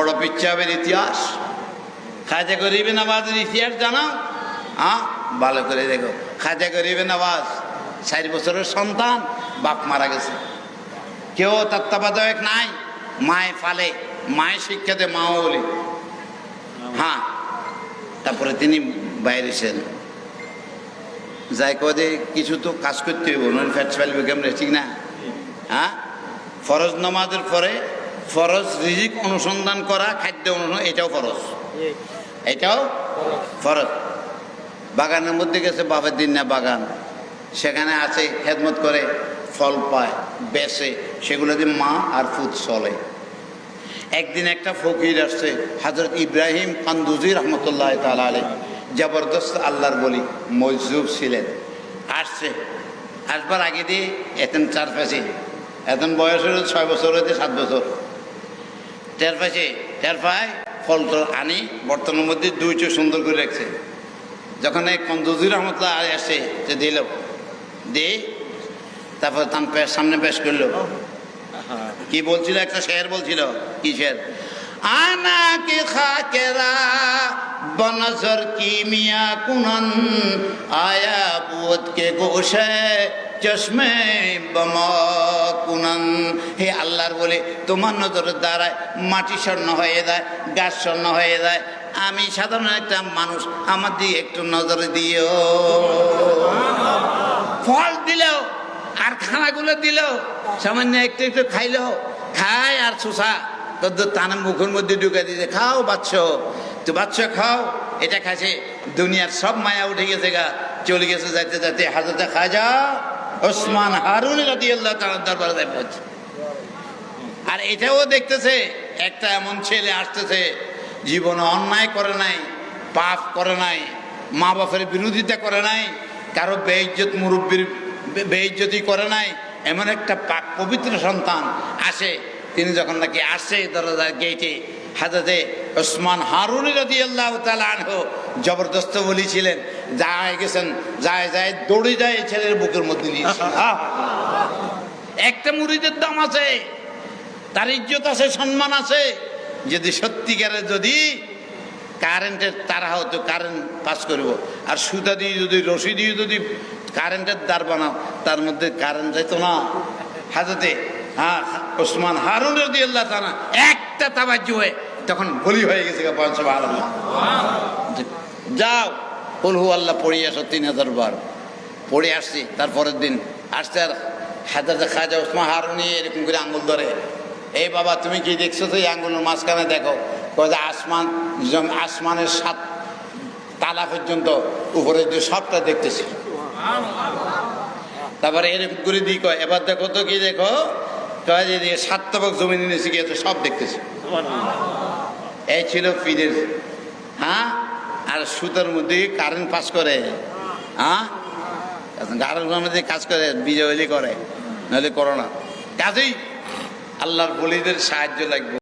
বড় পিচ্ছাবের ইতিহাস। খাজা গরিবে নওয়াজের ইতিহাস জানাও হ্যাঁ ভালো করে দেখো। খাজা গরিবে নওয়াজ চার বছরের সন্তান, বাপ মারা গেছে। কেউ তত্ত্বাবধায়ক নাই, মায় ফালে। মায়ের শিক্ষা দে মাও বলি। হ্যাঁ তারপরে তিনি বাইরে ছিলেন যাই কদে কিছু তো কাজ করতে হইব ফ্যাট ফেলবে কেমন ঠিক না। হ্যাঁ ফরজ নামাজের পরে ফরজ, রিজিক অনুসন্ধান করা, খাদ্য অনুসন্ধান, এটাও ফরজ। এটাও ফরজ। বাগানের মধ্যে গেছে, বাপের দিন না বাগান। সেখানে আছে, খেদমত করে, ফল পায় বেসে সেগুলো দিয়ে মা আর ফুদ চলে। একদিন একটা ফকির আসছে, হজরত ইব্রাহিম কান্দুজি রহমতুল্লাহ তালা আলী জবরদস্ত আল্লাহর বলি মজুব ছিলেন। আসছে। আসবার আগে দিয়ে এতেন চার পাশে। এখন বয়স ছয় বছর হয়েছে সাত বছর। টের পাশে টের পায় ফল টল আনি বর্তমানের মধ্যে দুই দুইটা সুন্দর করে রাখছে যখন এই কন্দুজি রহমতুল্লাহ আলী আসে যে দিল। দিয়ে তারপর তার পে- সামনে পেশ করল। কি বলছিল? একটা শের বলছিল। কি শের? আনা কে খাকেরা বনজর কি মিয়া কুনন আয়া বুধ কে গোশে চশমে বমা হে আল্লাহর বলে, তোমার নজরের দ্বারায় মাটি স্বর্ণ হয়ে যায়, গাছ স্বর্ণ হয়ে যায়। আমি সাধারণ একটা মানুষ, আমার দিকে একটু নজরে দিও। ফল দিলেও আর খানাগুলো দিল সামান্য একটু একটু খাইলো খায় আর শোষা। তদ্দ তানে মুখের মধ্যে ঢুকে দিয়েছে, খাও বাচ্চ তো বাচ্চ খাও। এটা খাইছে, দুনিয়ার সব মায়া উঠে গেছে গা, চলে গেছে যাইতে যাইতে হাজতে খাজা ওসমান হারুন আল্লাহ তার দরবারে আর এটাও দেখতেছে, একটা এমন ছেলে আসতেছে, জীবনে অন্যায় করে নাই, পাপ করে নাই মা বাপের বিরোধিতা করে নাই, কারও বেইজ্জত মুরব্বীর বেইজ্জতি করে নাই, এমন একটা পাক পবিত্র সন্তান আসে। তিনি যখন নাকি আসে দরজার গেটে হাজাতে ওসমান হারুনি রাদি আল্লাহ জবরদস্ত বলেছিলেন যায় গেছেন, যায় যায়, দৌড়ে যায় ছেলের বুকের মধ্যে নিয়ে একটা মুড়িদের দাম আছে। তার ইজ্জত আছে, সম্মান আছে। যদি সত্যিকারে যদি কারেন্টের তারা হতো, কারেন্ট পাস করব। আর সুতা দিয়ে যদি, রশি দিয়ে যদি কারেন্টের দ্বার বানাও, তার মধ্যে কারেন্ট যেত না। হাজতে হ্যাঁ ওসমান হারুনের দিয়ে আল্লাহ তারা একটা তাবাজ্য হয়ে তখন বলি হয়ে গেছে যাও হলহু আল্লাহ পড়ে আসো তিন হাজার বার। পড়ে আসছি, তারপরের দিন আসতে আর হাজার খাজা ওসমান হারুনি এরকম করে আঙুল ধরে। এই বাবা, তুমি কি দেখছ তো এই আঙ্গুলের মাঝখানে? দেখো যে আসমান আসমানের সাত তালা পর্যন্ত উপরে যে সবটা দেখতেছি। তারপরে এরকম করে দিই কয়, এবার দেখো তো কি দেখো? কয় যে দিয়ে সাত তবক জমি নিয়েছি গিয়েছে সব দেখতেছি। এই ছিল পীরের হ্যাঁ? আর সুতার মধ্যে কারেন্ট পাস করে হ্যাঁ? গাড়ির মধ্যে কাজ করে, বিজয় করে, নাহলে করো না। কাজেই আল্লাহর বলিদের সাহায্য লাগবে।